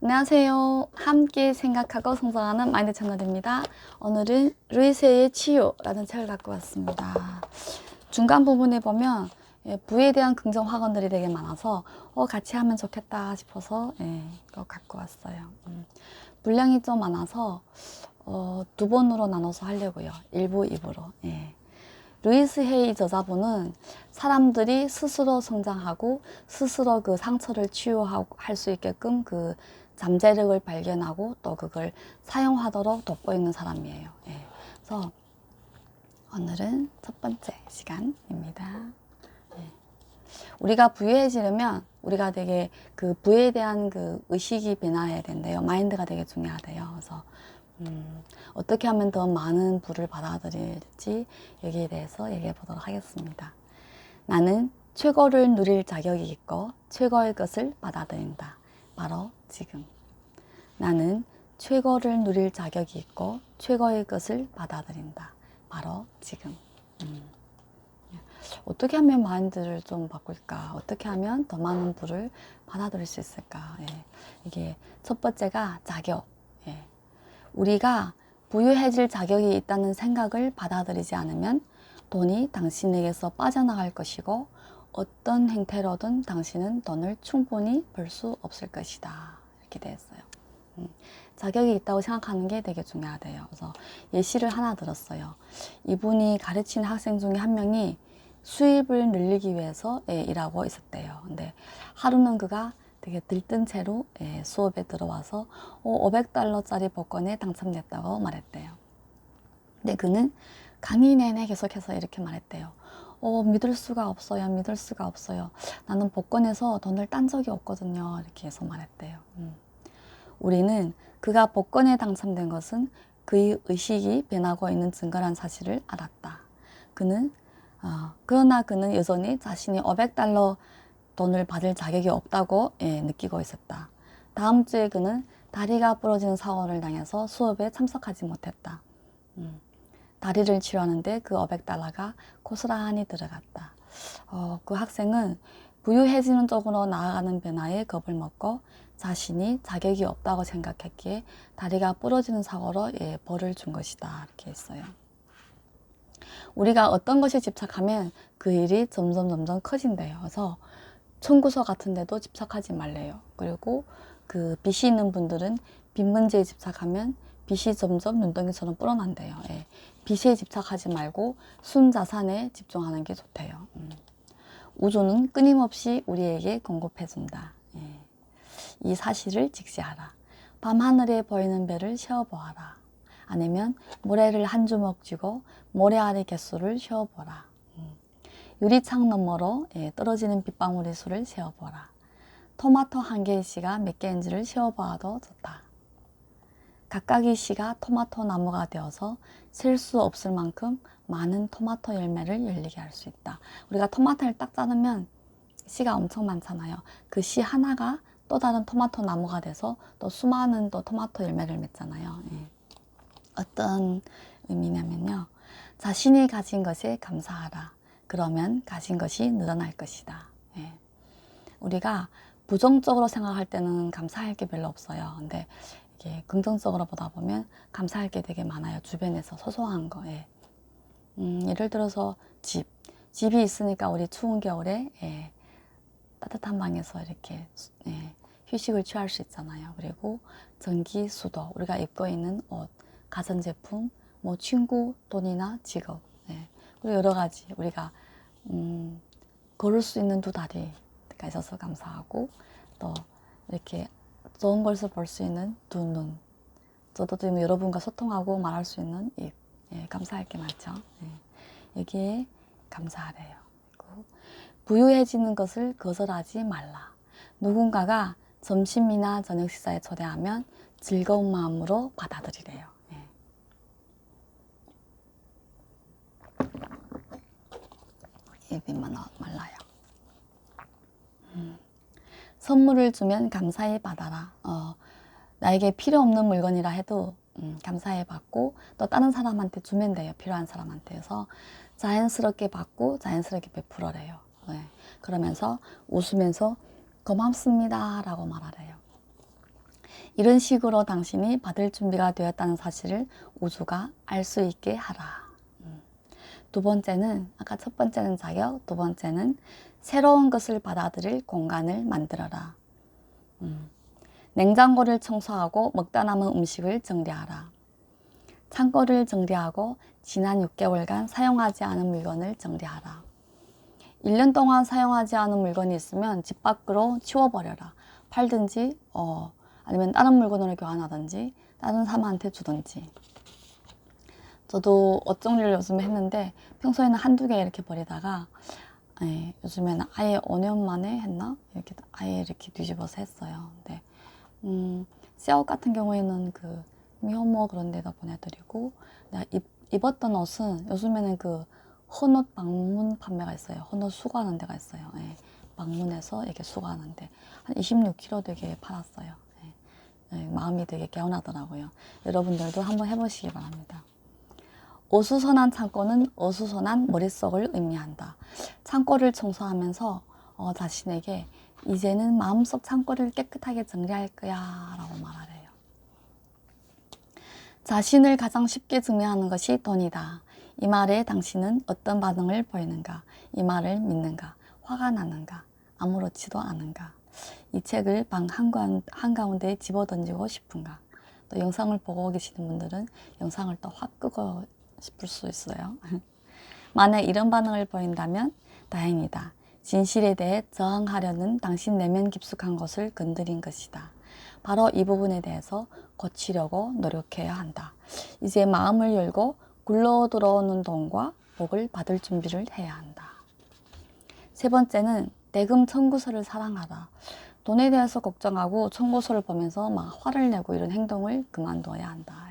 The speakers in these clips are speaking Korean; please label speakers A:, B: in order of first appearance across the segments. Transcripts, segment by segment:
A: 안녕하세요. 함께 생각하고 성장하는 마인드 채널입니다. 오늘은 루이세의 치유라는 책을 갖고 왔습니다. 중간 부분에 보면 예, 부에 대한 긍정 확언들이 되게 많아서 어, 같이 하면 좋겠다 싶어서 예, 이거 갖고 왔어요. 음, 분량이 좀 많아서 어, 두 번으로 나눠서 하려고요. 1부, 2부로. 예. 루이스 헤이 저자분은 사람들이 스스로 성장하고 스스로 그 상처를 치유할 수 있게끔 그 잠재력을 발견하고 또 그걸 사용하도록 있는 사람이에요. 예. 그래서 오늘은 첫 번째 시간입니다. 예. 우리가 부유해지려면 우리가 되게 그 부에 대한 그 의식이 변화해야 된대요. 마인드가 되게 중요하대요. 그래서 음, 어떻게 하면 더 많은 부를 받아들일지 여기에 대해서 얘기해 보도록 하겠습니다. 나는 최고를 누릴 자격이 있고 최고의 것을 받아들인다. 바로 지금. 나는 최고를 누릴 자격이 있고 최고의 것을 받아들인다. 바로 지금. 음. 어떻게 하면 마인드를 좀 바꿀까? 어떻게 하면 더 많은 부를 받아들일 수 있을까? 예. 이게 첫 번째가 자격. 예. 우리가 부유해질 자격이 있다는 생각을 받아들이지 않으면 돈이 당신에게서 빠져나갈 것이고 어떤 행태로든 당신은 돈을 충분히 벌 수 없을 것이다. 이렇게 되어 있어요. 음, 자격이 있다고 생각하는 게 되게 중요하대요. 그래서 예시를 하나 들었어요. 이분이 가르치는 학생 중에 한 명이 수입을 늘리기 위해서 예, 일하고 있었대요. 근데 하루는 그가 되게 들뜬 채로 예, 수업에 들어와서 어, 500달러짜리 복권에 당첨됐다고 말했대요. 근데 그는 강의 내내 계속해서 이렇게 말했대요. 어, 믿을 수가 없어요. 믿을 수가 없어요. 나는 복권에서 돈을 딴 적이 없거든요. 이렇게 해서 말했대요. 음. 우리는 그가 복권에 당첨된 것은 그의 의식이 변하고 있는 증거란 사실을 알았다. 그는 어, 그러나 그는 여전히 자신이 500달러 돈을 받을 자격이 없다고 예, 느끼고 있었다. 다음 주에 그는 다리가 부러지는 사고를 당해서 수업에 참석하지 못했다. 음, 다리를 치료하는데 그 500달러가 고스란히 들어갔다. 어, 그 학생은 부유해지는 쪽으로 나아가는 변화에 겁을 먹고 자신이 자격이 없다고 생각했기에 다리가 부러지는 사고로 예, 벌을 준 것이다. 이렇게 했어요. 우리가 어떤 것에 집착하면 그 일이 점점 점점 커진대요. 그래서 청구서 같은 데도 집착하지 말래요. 그리고 그 빚이 있는 분들은 빚 문제에 집착하면 빚이 점점 눈덩이처럼 불어난대요. 예. 빚에 집착하지 말고 순자산에 집중하는 게 좋대요. 음. 우주는 끊임없이 우리에게 공급해준다. 예. 이 사실을 직시하라. 밤하늘에 보이는 별을 세어보아라. 아니면 모래를 한 주먹 쥐고 모래 아래 개수를 세어보라. 음. 유리창 너머로 예, 떨어지는 빗방울의 수를 세어보라. 토마토 한 개의 씨가 몇 개인지를 세어보아도 좋다. 각각의 씨가 토마토 나무가 되어서 셀 수 없을 만큼 많은 토마토 열매를 열리게 할 수 있다. 우리가 토마토를 딱 자르면 씨가 엄청 많잖아요. 그 씨 하나가 또 다른 토마토 나무가 돼서 또 수많은 또 토마토 열매를 맺잖아요. 예. 어떤 의미냐면요. 자신이 가진 것에 감사하라. 그러면 가진 것이 늘어날 것이다. 예. 우리가 부정적으로 생각할 때는 감사할 게 별로 없어요. 근데 이게 긍정적으로 보다 보면 감사할 게 되게 많아요. 주변에서 소소한 거에. 음, 예를 들어서 집. 집이 있으니까 우리 추운 겨울에 예, 따뜻한 방에서 이렇게 예, 휴식을 취할 수 있잖아요. 그리고 전기, 수도, 우리가 입고 있는 옷, 가전제품, 뭐 친구, 돈이나 직업, 예. 그리고 여러 가지 우리가 음, 걸을 수 있는 두 다리가 있어서 감사하고 또 이렇게 좋은 것을 볼 수 있는 두 눈, 저도 지금 여러분과 소통하고 말할 수 있는 입, 예, 감사할 게 많죠. 예. 여기에 감사하래요. 그리고 부유해지는 것을 거절하지 말라. 누군가가 점심이나 저녁 식사에 초대하면 즐거운 마음으로 받아들이래요. 예. 입이 말라요. 음. 선물을 주면 감사히 받아라. 어, 나에게 필요 없는 물건이라 해도 음, 감사히 받고 또 다른 사람한테 주면 돼요. 필요한 사람한테. 서 자연스럽게 받고 자연스럽게 베풀어래요. 네. 그러면서 웃으면서 고맙습니다 라고 말하래요. 이런 식으로 당신이 받을 준비가 되었다는 사실을 우주가 알 수 있게 하라. 음. 두 번째는 아까 첫 번째는 자격, 두 번째는 새로운 것을 받아들일 공간을 만들어라. 음. 냉장고를 청소하고 먹다 남은 음식을 정리하라. 창고를 정리하고 지난 6개월간 사용하지 않은 물건을 정리하라. 1년 동안 사용하지 않은 물건이 있으면 집 밖으로 치워버려라. 팔든지, 어, 아니면 다른 물건으로 교환하든지, 다른 사람한테 주든지. 저도 옷 정리를 요즘에 했는데, 평소에는 한두 개 이렇게 버리다가, 예, 요즘에는 아예 5년 만에 했나? 이렇게 아예 이렇게 뒤집어서 했어요. 근데, 음, 새옷 같은 경우에는 그, 미혼모 그런 데다 보내드리고, 내가 입, 입었던 옷은 요즘에는 그, 헌옷 방문 판매가 있어요. 헌옷 수거하는 데가 있어요. 예. 방문해서 이렇게 수거하는데 한 26kg 되게 팔았어요. 예. 예, 마음이 되게 개운하더라고요. 여러분들도 한번 해보시기 바랍니다. 어수선한 창고는 어수선한 머릿속을 의미한다. 창고를 청소하면서 어, 자신에게 이제는 마음속 창고를 깨끗하게 정리할 거야 라고 말하래요. 자신을 가장 쉽게 증명하는 것이 돈이다. 이 말에 당신은 어떤 반응을 보이는가? 이 말을 믿는가? 화가 나는가? 아무렇지도 않은가? 이 책을 방 한가운, 한가운데에 집어던지고 싶은가? 또 영상을 보고 계시는 분들은 영상을 또 확 끄고 싶을 수 있어요. 만약 이런 반응을 보인다면 다행이다. 진실에 대해 저항하려는 당신 내면 깊숙한 것을 건드린 것이다. 바로 이 부분에 대해서 고치려고 노력해야 한다. 이제 마음을 열고 굴러 들어오는 돈과 복을 받을 준비를 해야 한다. 세 번째는 대금 청구서를 사랑하다. 돈에 대해서 걱정하고 청구서를 보면서 막 화를 내고 이런 행동을 그만둬야 한다.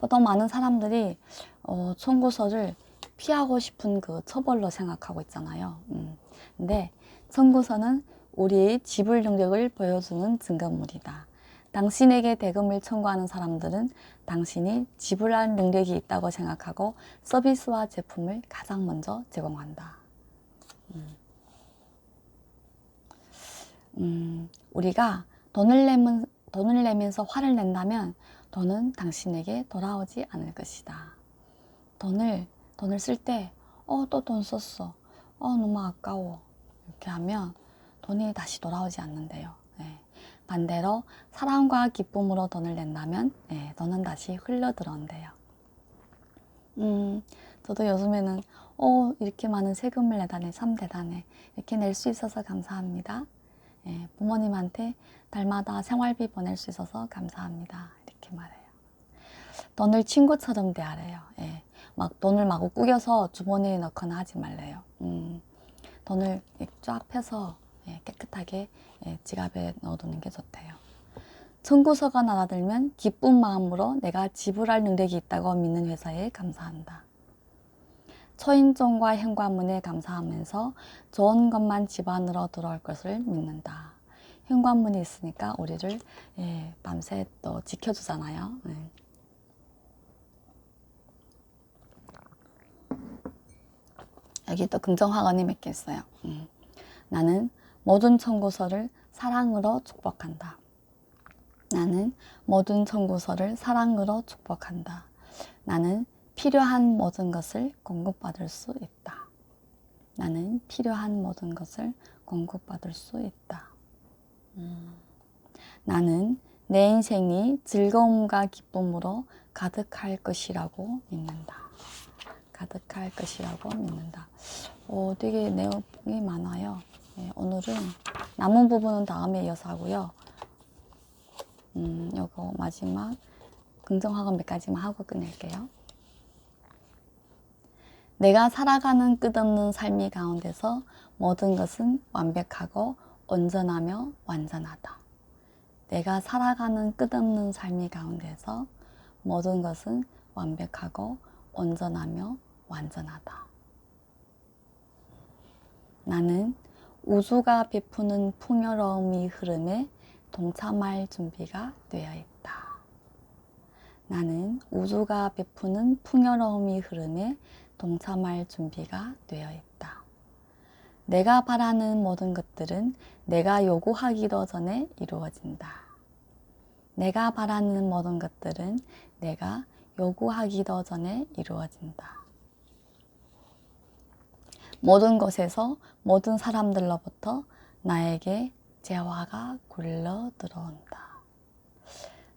A: 보통 많은 사람들이 어, 청구서를 피하고 싶은 그 처벌로 생각하고 있잖아요. 음. 근데 청구서는 우리의 지불 능력을 보여주는 증거물이다. 당신에게 대금을 청구하는 사람들은 당신이 지불할 능력이 있다고 생각하고 서비스와 제품을 가장 먼저 제공한다. 음. 음, 우리가 돈을 내면, 돈을 내면서 화를 낸다면 돈은 당신에게 돌아오지 않을 것이다. 돈을, 돈을 쓸 때, 어, 또 돈 썼어. 어, 너무 아까워. 이렇게 하면 돈이 다시 돌아오지 않는데요. 네. 반대로 사랑과 기쁨으로 돈을 낸다면 네, 돈은 다시 흘러 들어온대요. 음, 저도 요즘에는 어, 이렇게 많은 세금을 내다니 참 대단해. 이렇게 낼 수 있어서 감사합니다. 예, 부모님한테 달마다 생활비 보낼 수 있어서 감사합니다. 이렇게 말해요. 돈을 친구처럼 대하래요. 예, 막 돈을 마구 꾸겨서 주머니에 넣거나 하지 말래요. 음, 돈을 쫙 펴서 예, 깨끗하게 예, 지갑에 넣어두는 게 좋대요. 청구서가 날아들면 기쁜 마음으로 내가 지불할 능력이 있다고 믿는 회사에 감사한다. 초인종과 현관문에 감사하면서 좋은 것만 집 안으로 들어올 것을 믿는다. 현관문이 있으니까 우리를 예, 밤새 또 지켜주잖아요. 예. 여기 또 긍정학원이 몇 개 있어요. 음. 나는 모든 청구서를 사랑으로 축복한다. 나는 모든 청구서를 사랑으로 축복한다. 나는 필요한 모든 것을 공급받을 수 있다. 나는 필요한 모든 것을 공급받을 수 있다. 음. 나는 내 인생이 즐거움과 기쁨으로 가득할 것이라고 믿는다. 가득할 것이라고 믿는다. 어, 되게 내용이 많아요. 네, 오늘은 남은 부분은 다음에 이어서 하고요. 음, 요거 마지막 긍정학원 몇 가지만 하고 끝낼게요. 내가 살아가는 끝없는 삶이 가운데서 모든 것은 완벽하고 온전하며 완전하다. 내가 살아가는 끝없는 삶이 가운데서 모든 것은 완벽하고 온전하며 완전하다. 나는 우주가 베푸는 풍요로움이 흐름에 동참할 준비가 되어 있다. 나는 우주가 베푸는 풍요로움이 흐름에 동참할 준비가 되어 있다. 내가 바라는 모든 것들은 내가 요구하기도 전에 이루어진다. 내가 바라는 모든 것들은 내가 요구하기도 전에 이루어진다. 모든 것에서 모든 사람들로부터 나에게 재화가 굴러 들어온다.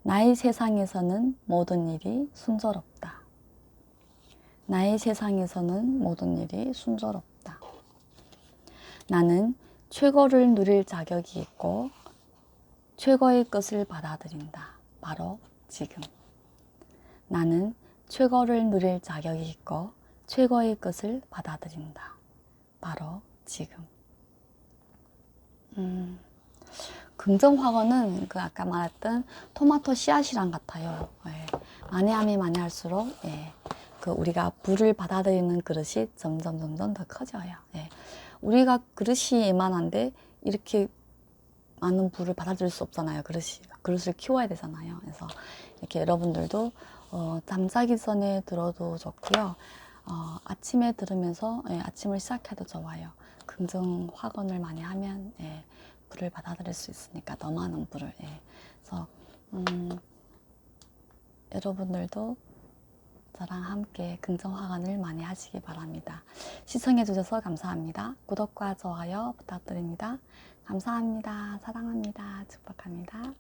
A: 나의 세상에서는 모든 일이 순조롭다. 나의 세상에서는 모든 일이 순조롭다. 나는 최고를 누릴 자격이 있고 최고의 것을 받아들인다. 바로 지금. 나는 최고를 누릴 자격이 있고 최고의 것을 받아들인다. 바로 지금. 음, 긍정 확언은 그 아까 말했던 토마토 씨앗이랑 같아요. 예, 많이 하면 많이 할수록 예, 그 우리가 불을 받아들이는 그릇이 점점 점점 더 커져요. 예. 우리가 그릇이 이만한데 이렇게 많은 불을 받아들일 수 없잖아요. 그릇이 그릇을 키워야 되잖아요. 그래서 이렇게 여러분들도 어, 잠자기 전에 들어도 좋고요. 어, 아침에 들으면서 예, 아침을 시작해도 좋아요. 긍정 확언을 많이 하면 예, 불을 받아들일 수 있으니까 더 많은 불을. 예. 그래서 음, 여러분들도 저랑 함께 긍정 확언을 많이 하시기 바랍니다. 시청해 주셔서 감사합니다. 구독과 좋아요 부탁드립니다. 감사합니다. 사랑합니다. 축복합니다.